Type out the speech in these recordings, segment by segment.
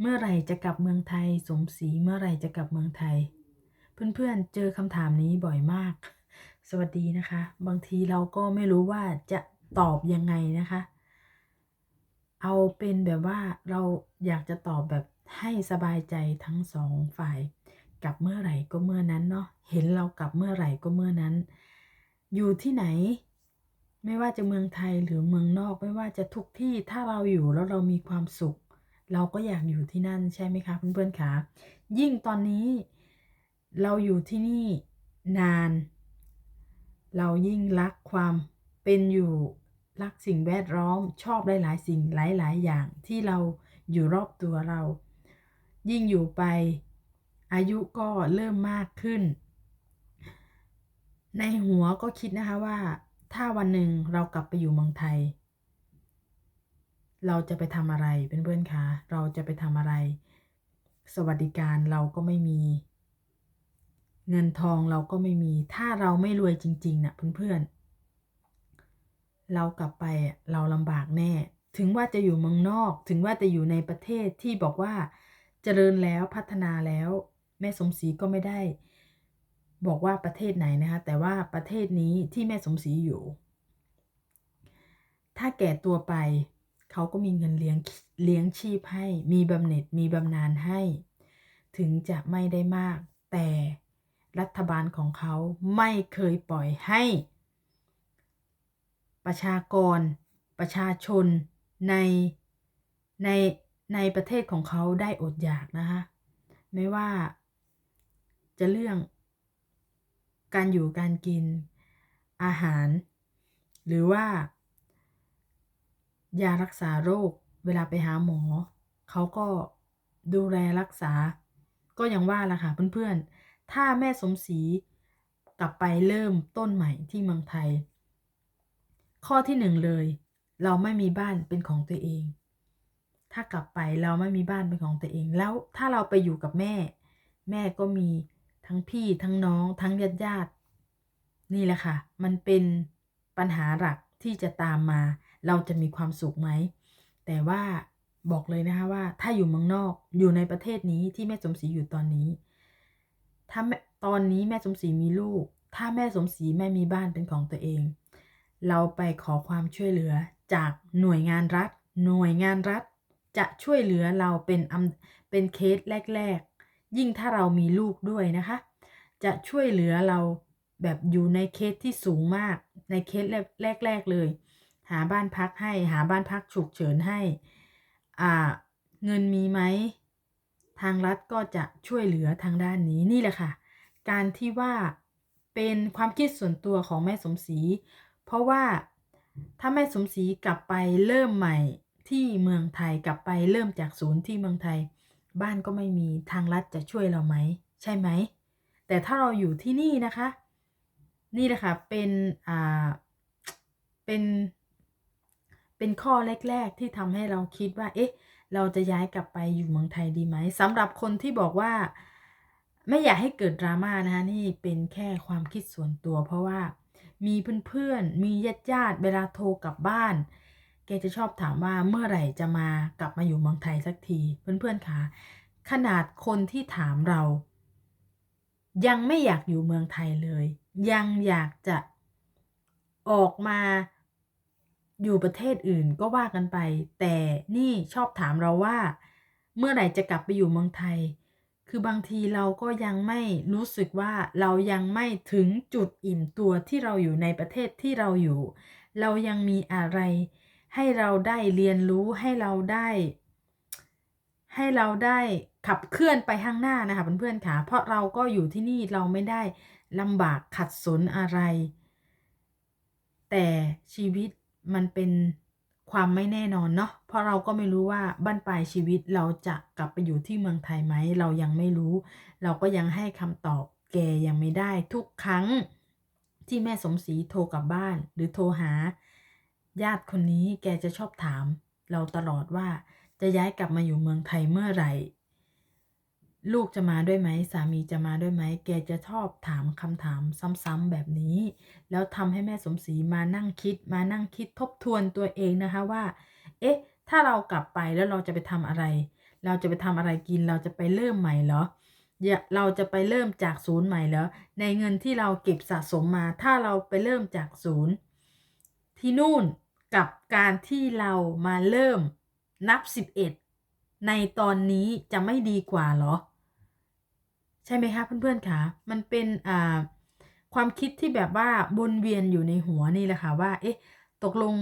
เมื่อไหร่จะกลับเมืองไทย สมศรีเมื่อไหร่จะกลับเมืองไทย เพื่อนๆเจอคำถามนี้บ่อยมาก สวัสดีนะคะ บางทีเราก็ไม่รู้ว่าจะตอบยังไงนะคะ เอาเป็นแบบว่าเราอยากจะตอบแบบให้สบายใจทั้งสองฝ่าย กลับเมื่อไหร่ก็เมื่อนั้นเนาะเห็นเรากลับเมื่อไหร่ก็เมื่อนั้น อยู่ที่ไหน ไม่ว่าจะเมืองไทยหรือเมืองนอกไม่ว่าจะทุกที่ถ้าเราอยู่แล้วเรามีความสุข เราก็อยากอยู่ที่นั่นใช่ไหมคะเพื่อนๆคะยิ่งตอนนี้เราอยู่ที่นี่นาน เรายิ่งรักความเป็นอยู่รักสิ่งแวดล้อมชอบหลายๆ สิ่งหลายๆ อย่างที่เราอยู่รอบตัวเรา ยิ่งอยู่ไปอายุก็เริ่มมากขึ้น ในหัวก็คิดนะคะว่า ถ้าวันหนึ่งเรากลับไปอยู่เมืองไทย เราจะไปทำอะไรเป็นเพื่อนๆคะเราจะไปทำอะไร สวัสดิการเราก็ไม่มี เงินทองเราก็ไม่มี ถ้าเราไม่รวยจริงๆนะ่ะเพื่อนๆเรากลับไปเราลำบากแน่ ถึงว่าจะอยู่เมืองนอก ถึงว่าจะอยู่ในประเทศที่บอกว่าเจริญแล้วพัฒนาแล้ว แม่สมศรีก็ไม่ได้ บอกว่าประเทศไหนนะคะ แต่ว่าประเทศนี้ที่แม่สมศรีอยู่ ถ้าแก่ตัวไป เขาก็มีเงินเลี้ยงเลี้ยงชีพให้ มีบำเหน็จมีบำนาญให้ ถึงจะไม่ได้มาก แต่รัฐบาลของเขาไม่เคยปล่อยให้ ประชากร ประชาชนในในในประเทศของเขาได้อดอยากนะคะไม่ว่าจะเรื่องการอยู่การกินอาหาร หรือว่า ยารักษาโรค เวลาไปหาหมอ เขาก็ดูแลรักษา ก็ยังว่าละค่ะเพื่อนๆ ถ้าแม่สมศรีกลับไปเริ่มต้นใหม่ที่เมืองไทย ข้อที่หนึ่งเลย เราไม่มีบ้านเป็นของตัวเอง ถ้ากลับไปเราไม่มีบ้านเป็นของตัวเอง แล้วถ้าเราไปอยู่กับแม่ แม่ก็มีทั้งพี่ทั้งน้องทั้งญาติญาตินี่แหละค่ะ มันเป็นปัญหาหลัก ที่จะตามมา เราจะมีความสุขไหม แต่ว่าบอกเลยนะคะว่า ถ้าอยู่เมืองนอกอยู่ในประเทศนี้ที่แม่สมศรีอยู่ตอนนี้ ถ้าตอนนี้แม่สมศรีมีลูก ถ้าแม่สมศรีไม่มีบ้านเป็นของตัวเอง เราไปขอความช่วยเหลือจากหน่วยงานรัฐ หน่วยงานรัฐ จะช่วยเหลือเราเป็นเป็นเคสแรก ๆ ยิ่งถ้าเรามีลูกด้วยนะคะ จะช่วยเหลือเรา แบบอยู่ในเคสที่สูงมาก ในเคสแรก ๆ เลย หาบ้านพักให้ หาบ้านพักฉุกเฉินให้ อ่า เงินมีไหม ทางรัฐก็จะช่วยเหลือทางด้านนี้นี่แหละค่ะ การที่ว่าเป็นความคิดส่วนตัวของแม่สมศรี เพราะว่าถ้าแม่สมศรีกลับไปเริ่มใหม่ที่เมืองไทยกลับไปเริ่มจากศูนย์ที่เมืองไทย บ้านก็ไม่มีทางรัฐจะช่วยเราไหม ใช่ไหม แต่ถ้าเราอยู่ที่นี่นะคะ นี่แหละค่ะเป็นอ่าเป็น เป็นข้อแรก ๆ ที่ทำให้เราคิดว่า เอ๊ะ เราจะย้ายกลับไปอยู่เมืองไทยดีไหมสำหรับคนที่บอกว่าไม่อยากให้เกิดดราม่านะคะนี่เป็นแค่ความคิดส่วนตัว เพราะว่ามีเพื่อนๆ มีญาติญาติเวลาโทรกลับบ้าน แกจะชอบถามว่าเมื่อไหร่จะมากลับมาอยู่เมืองไทยสักที เพื่อนๆคะขนาดคนที่ถามเรา ยังไม่อยากอยู่เมืองไทยเลย ยังอยากจะออกมาอยู่ประเทศอื่นก็ว่ากันไป แต่นี่ชอบถามเราว่า เมื่อไหร่จะกลับไปอยู่เมืองไทย คือบางทีเราก็ยังไม่รู้สึกว่าเรายังไม่ถึงจุดอิ่มตัวที่เราอยู่ในประเทศที่เราอยู่ เรายังมีอะไร ให้เราได้เรียนรู้ให้เราได้ ให้เราได้ขับเคลื่อนไปข้างหน้านะคะเพื่อนๆค่ะเพราะเราก็อยู่ที่นี่เราไม่ได้ ลำบากขัดสนอะไร แต่ชีวิตมันเป็นความไม่แน่นอนเนาะเพราะเราก็ไม่รู้ว่าบ้านปลายชีวิตเราจะกลับไปอยู่ที่เมืองไทยไหม เรายังไม่รู้ เราก็ยังให้คำตอบแกยังไม่ได้ทุกครั้งที่แม่สมศรีโทรกลับบ้าน หรือโทรหา ญาติคนนี้แกจะชอบถาม เราตลอดว่าจะย้ายกลับมาอยู่เมืองไทยเมื่อไหร่ ลูกจะมาด้วยไหมสามีจะมาด้วยไหมแกจะชอบถามคำถามซ้ำๆแบบนี้ แล้วทำให้แม่สมศรีมานั่งคิดมานั่งคิดทบทวนตัวเองนะคะว่า เอ๊ะ ถ้าเรากลับไปแล้วเราจะไปทำอะไร เราจะไปทำอะไรกินเราจะไปเริ่มใหม่เหรออย่าเราจะไปเริ่มจากศูนย์ใหม่เหรอในเงินที่เราเก็บสะสมมา ถ้าเราไปเริ่มจากศูนย์ที่นู่นกับการที่เรามาเริ่มนับ 11 ในตอนนี้จะไม่ดีกว่าเหรอ ใช่ไหมคะเพื่อนๆคะมันเป็นอ่าความคิดที่แบบว่าวนเวียนอยู่ในหัวนี่แหละค่ะว่า เอ๊ะ ตกลง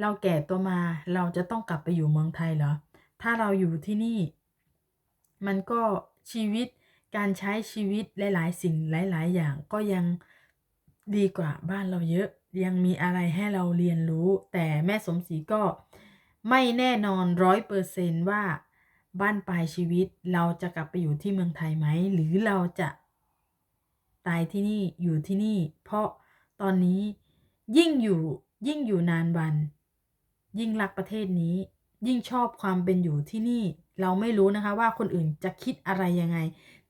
เราแก่ตัวมา เราจะต้องกลับไปอยู่เมืองไทยเหรอ ถ้าเราอยู่ที่นี่ มันก็ชีวิตการใช้ชีวิตหลาย ๆ สิ่งหลาย ๆ อย่างก็ยังดีกว่าบ้านเราเยอะ ยังมีอะไรให้เราเรียนรู้ แต่แม่สมศรีก็ไม่แน่นอนร้อยเปอร์เซนว่า บ้านปลายชีวิตเราจะกลับไปอยู่ที่เมืองไทยไหม หรือเราจะตายที่นี่อยู่ที่นี่ เพราะตอนนี้ยิ่งอยู่ยิ่งอยู่นานวัน ยิ่งรักประเทศนี้ ยิ่งชอบความเป็นอยู่ที่นี่ เราไม่รู้นะคะว่าคนอื่นจะคิดอะไรยังไง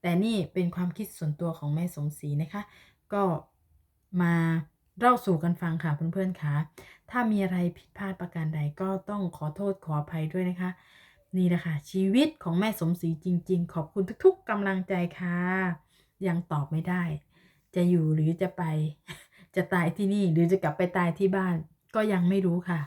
แต่นี่เป็นความคิดส่วนตัวของแม่สมศรีนะคะ ก็มาเล่าสู่กันฟังค่ะเพื่อนๆค่ะถ้ามีอะไรผิดพลาดประการใดก็ต้องขอโทษขออภัยด้วยนะคะ นี่แหละค่ะชีวิตของแม่สมศรีจริง ๆ ขอบคุณทุกๆกำลังใจค่ะ ยังตอบไม่ได้ จะอยู่หรือจะไป จะตายที่นี่หรือจะกลับไปตายที่บ้าน ก็ยังไม่รู้ค่ะ